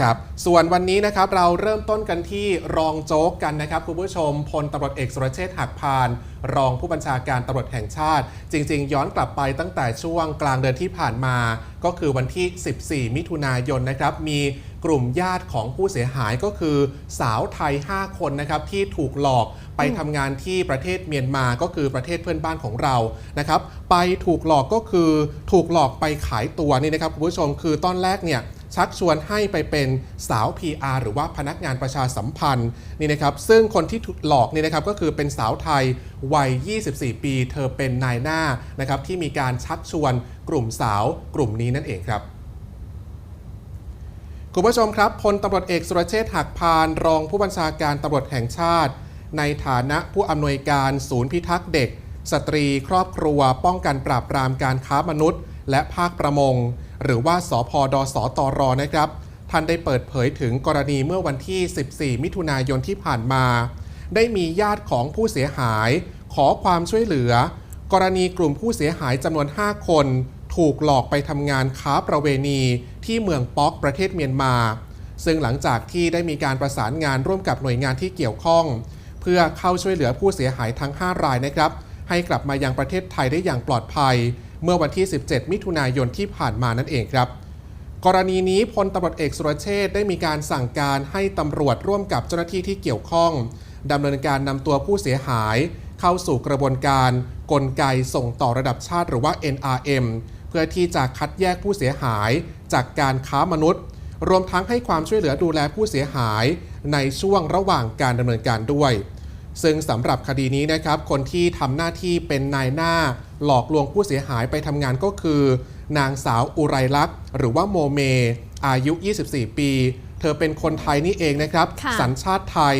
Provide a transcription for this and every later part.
ครับส่วนวันนี้นะครับเราเริ่มต้นกันที่รองโจ๊กกันนะครับคุณผู้ชมพลตำรวจเอกสุรเชษฐ์หักพาน รองผู้บัญชาการตำรวจแห่งชาติ จริง ๆ ย้อนกลับไปตั้งแต่ช่วงกลางเดือนที่ผ่านมา ก็คือวันที่ 14 มิถุนายนนะครับมีกลุ่มญาติของผู้เสียหายก็คือสาวไทย 5 คนนะครับที่ถูกหลอกไปทำงานที่ประเทศเมียนมาก็คือประเทศเพื่อนบ้านของเรานะครับไปถูกหลอกก็คือถูกหลอกไปขายตัวนี่นะครับคุณผู้ชมคือตอนแรกเนี่ย ชักชวนให้ไปเป็นสาว PR หรือว่าพนักงานประชาสัมพันธ์นี่นะครับซึ่งคนที่ถูกหลอกนี่นะครับก็คือเป็นสาวไทยวัย 24 ปี เธอเป็นนายหน้านะครับที่มีการชักชวนกลุ่มสาวกลุ่มนี้นั่นเองครับคุณผู้ชมครับพลตำรวจเอกสุรเชษฐ์หักพาน รองผู้บัญชาการตำรวจแห่งชาติ ในฐานะผู้อำนวยการศูนย์พิทักษ์เด็ก สตรี ครอบครัว ป้องกันปราบปรามการค้ามนุษย์ และภาคประมง หรือว่าสพดสตรอนะครับ ท่านได้เปิดเผยถึงกรณีเมื่อวันที่ 14 มิถุนายนที่ผ่านมา ได้มีญาติของผู้เสียหาย ขอความช่วยเหลือ กรณีกลุ่มผู้เสียหายจำนวน 5 คน ถูกหลอกไปทำงานค้าประเวณีที่เมืองป๊อกประเทศเมียนมา ซึ่งหลังจากที่ได้มีการประสานงานร่วมกับหน่วยงานที่เกี่ยวข้อง เพื่อเข้าช่วยเหลือผู้เสียหายทั้ง 5 รายนะครับ ให้กลับมายังประเทศไทยได้อย่างปลอดภัย เมื่อวันที่ 17 มิถุนายนที่ผ่านมานั่นเองครับ กรณีนี้พลตำรวจเอกสุรเชษได้มีการสั่งการให้ตำรวจร่วมกับเจ้าหน้าที่ที่เกี่ยวข้องดำเนินการนำตัวผู้เสียหาย เข้าสู่กระบวนการ กลไกส่งต่อระดับชาติหรือว่า NRM เพื่อที่จะคัดแยกผู้เสียหายจากการค้ามนุษย์ รวมทั้งให้ความช่วยเหลือดูแลผู้เสียหาย ในช่วงระหว่างการดำเนินการด้วย ซึ่งสำหรับคดีนี้นะครับ คนที่ทำหน้าที่เป็นนายหน้า หลอกลวงผู้เสียหายไปทำงานก็คือ นางสาวอุไรลักษณ์หรือว่าโมเม อายุ 24 ปี เธอเป็นคนไทยนี่เองนะครับค่ะสัญชาติไทย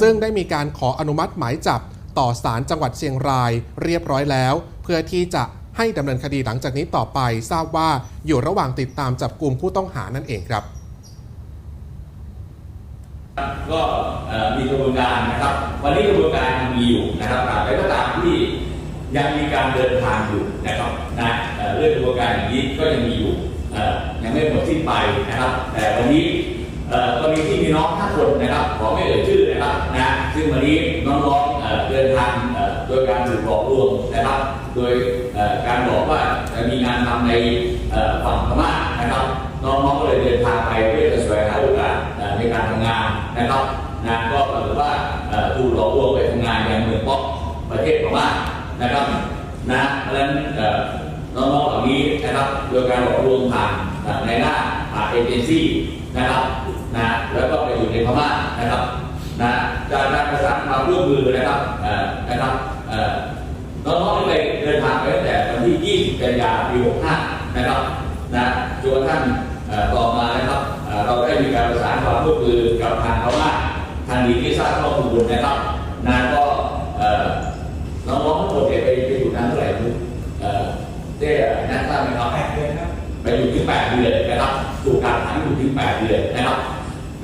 ซึ่งได้มีการขออนุมัติหมายจับต่อศาลจังหวัดเชียงรายเรียบร้อยแล้ว เพื่อที่จะให้ดำเนินคดีหลังจากนี้ต่อไป ทราบว่าอยู่ระหว่างติดตามจับกลุ่มผู้ต้องหานั่นเองครับ ก็เอ่อมีกระบวนการนะครับ วันนี้กระบวนการยังมีอยู่นะครับตราบใดก็ตามที่ ยังมีการเดินทางอยู่นะครับนะเอ่อเรื่องกระบวนการอย่างนี้ก็ยังมีอยู่เอ่อยังไม่หมดสิ้นไปนะครับ แต่วันนี้เอ่อกรณีที่มีน้องห้าคนนะครับขอไม่เอ่ยชื่อนะครับนะซึ่งวันนี้น้องๆเอ่อเดินทางเอ่อโดยการถูกหลอกลวงนะครับ โดยเอ่อการบอกว่าจะมีงานทำในเอ่อฝั่งพม่านะครับน้องๆก็เลยเดินทางไปเพื่อจะแสวงหาโอกาสในการทำงานนะครับนะก็ปรากฏว่าเอ่อถูกหลอกลวงไปทำงานอย่างเมืองป๊อกประเทศพม่า นะครับนะเพราะฉะนั้นน้องๆเหล่านี้นะครับโดยการหลอกลวงผ่านในหน้าผ่านเอเจนซี่นะครับนะแล้วก็ไปอยู่ในพม่านะครับนะจากการประสานความร่วมมือนะครับเอ่อนะครับเอ่อน้องๆที่ไปเดินทางไปตั้งแต่วันที่ 20 กันยายนปี 65 นะครับนะจนกระทั่งต่อมานะครับเอ่อเราได้มีการประสานความร่วมมือกับทางพม่าทางดีที่ทราบข้อมูลนะครับนะก็ ถึง 8 เดือนนะครับถูกกักขังอยู่ถึง 8 เดือนนะครับ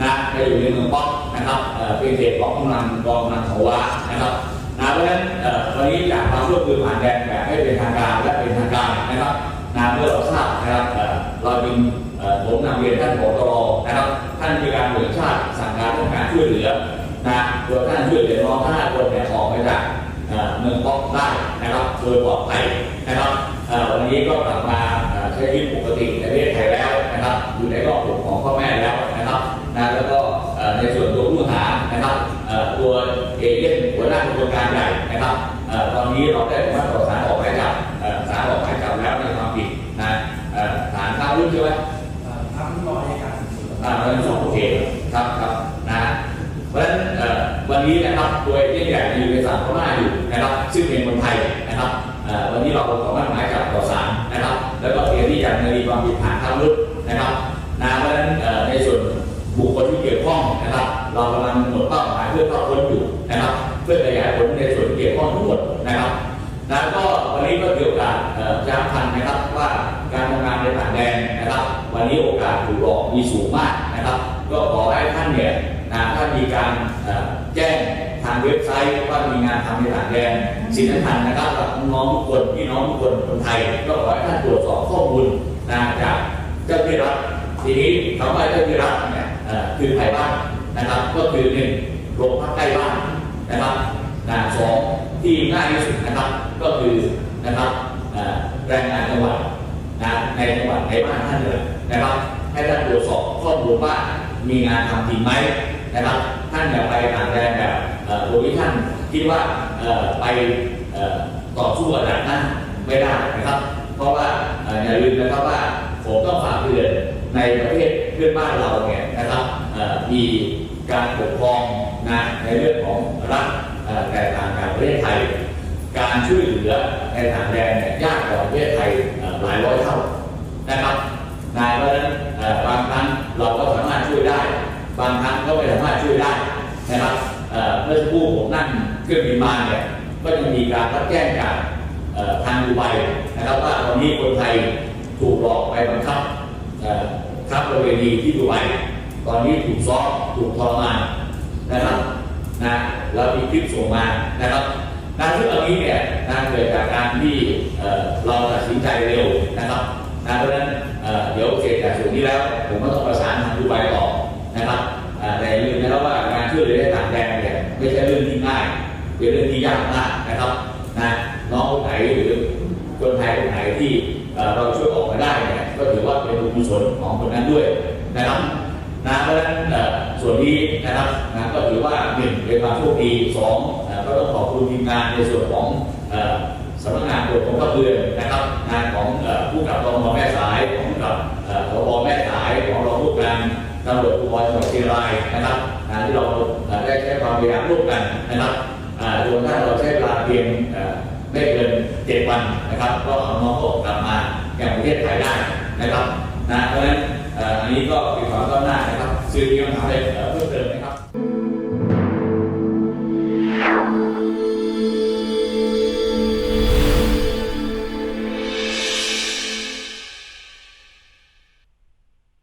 นะไปอยู่ในเมืองป๊อกนะครับเอ่อเป็นเขตของกำลังกองกำลังของวานะครับนะเพราะฉะนั้นเอ่อวันนี้จากความร่วมมือผ่านแดนแบบให้เป็นทางการและเป็นทางการนะครับนะเมื่อเราทราบนะครับเอ่อเราจึงผมนำเรียนท่านผอตรนะครับ ท่านมีการหน่วยชาติสั่งการต้องการช่วยเหลือนะโดยท่านช่วยเหลือน้องห้าคนเนี่ยออกไปจากเมืองป๊อกได้นะครับโดยปลอดภัยนะครับวันนี้ก็กลับมาใช้ชีวิต เอเย่นหัวหน้ากระบวนการใหญ่นะครับเอ่อตอนนี้เราได้อนุมัติต่อศาลออกหมายจับเอ่อศาลออกหมายจับแล้วในความผิดนะเอ่อฐานค้ามนุษย์ใช่ไหมเอ่อทำรอในการสืบสวนอ่าเราสองโอเคครับครับนะเพราะฉะนั้นเอ่อวันนี้นะครับโดยเย่นใหญ่อยู่ในศาลพม่าอยู่นะครับ ซึ่งเป็นคนไทยนะครับเอ่อวันนี้เราขอหมายจับต่อศาลนะครับ แล้วก็เตรียมที่จะดำเนินคดีความผิดฐานค้ามนุษย์นะครับนะเพราะฉะนั้นเอ่อในส่วนบุคคลที่เกี่ยวข้องนะครับ เรากำลังหมดเป้าหมายเพื่อเข้าค้นอยู่นะครับเพื่อขยายผลในส่วนเกี่ยวข้องทั้งหมดนะครับแล้วก็วันนี้ก็เกี่ยวกับเอ่อย้ำพันนะครับว่าการทำงานในต่างแดนนะครับ วันนี้โอกาสถูกหลอกมีสูงมากนะครับ ก็ขอให้ท่านเนี่ยนะถ้ามีการแจ้งทางเว็บไซต์ว่ามีงานทำในต่างแดนสิ่งสำคัญนะครับกับน้องทุกคนพี่น้องทุกคนคนไทย ก็ขอให้ท่านตรวจสอบข้อมูลนะจากเจ้าที่รัฐทีนี้คำว่าเจ้าหน้าที่รัฐเนี่ยคือใครบ้างนะครับ ก็คือหนึ่งโรงพักใกล้บ้าน นะครับนะสองที่ง่ายที่สุดนะครับก็คือนะครับแรงงานจังหวัดนะในจังหวัดในบ้านท่านเลยนะครับ ให้ท่านตรวจสอบข้อมูลว่ามีงานทำจริงไหมนะครับ ท่านอย่าไปต่างแดนแบบโดยที่ท่านคิดว่าไปต่อสู้กับดักนั้นไม่ได้นะครับ เพราะว่าอย่าลืมนะครับว่าผมต้องฝากเตือนในประเทศเพื่อนบ้านเราเนี่ยนะครับมีการปกครอง นะในเรื่องของรัฐแตกต่างจากประเทศไทย การช่วยเหลือในต่างแดนเนี่ยยากกว่าประเทศไทยหลายร้อยเท่านะครับนะเพราะฉะนั้นบางครั้งเราก็สามารถช่วยได้ บางครั้งก็ไม่สามารถช่วยได้นะครับเมื่อสักครู่ผมนั่งเครื่องบินมาเนี่ยก็จะมีการรับแจ้งจากทางดูไบนะครับว่าตอนนี้คนไทยถูกหลอกไปบังคับเอ่อค้าประเวณีที่ดูไบตอนนี้ถูกซ้อมถูกทรมาน นะครับนะแล้วมีคลิปส่งมานะครับการที่เหล่านี้เนี่ยนะเกิดจากการที่เราตัดสินใจเร็วนะครับนะเพราะฉะนั้นเดี๋ยวเสร็จจากส่วนนี้แล้ว ผมก็ต้องประสานทางดูไบต่อนะครับแต่อย่าลืมนะครับว่าการช่วยเหลือในต่างแดนเนี่ยไม่ใช่เรื่องที่ง่ายเป็นเรื่องที่ยากมากนะครับนะน้องคนไหนหรือคนไทยคนไหนที่เอ่อเราช่วยออกมาได้เนี่ยก็ถือว่าเป็นบุญกุศลของคนนั้นด้วยนะครับ นะเพราะฉะนั้นเอ่อส่วนนี้นะครับนะก็ถือว่าหนึ่งเป็นความโชคดีสองก็ต้องขอบคุณทีมงานในส่วนของสำนักงานตรวจคนเข้าเรือนนะครับงานของผู้กับรองแม่สายของผู้กับเอ่อผบแม่สายของรองผู้การตำรวจภูธรจังหวัดเชียงรายนะครับงานที่เราได้ใช้ความพยายามร่วมกันนะครับจนถ้าเราใช้เวลาเพียงไม่เกินเจ็ดวันนะครับ ก็เอาน้องกลับมาอย่างประเทศไทยได้นะครับนะเพราะฉะนั้น อันนี้ก็เป็นความก้าวหน้านะครับสื่อมีคำถามอะไรเอ่อเพิ่มเติมไหมครับ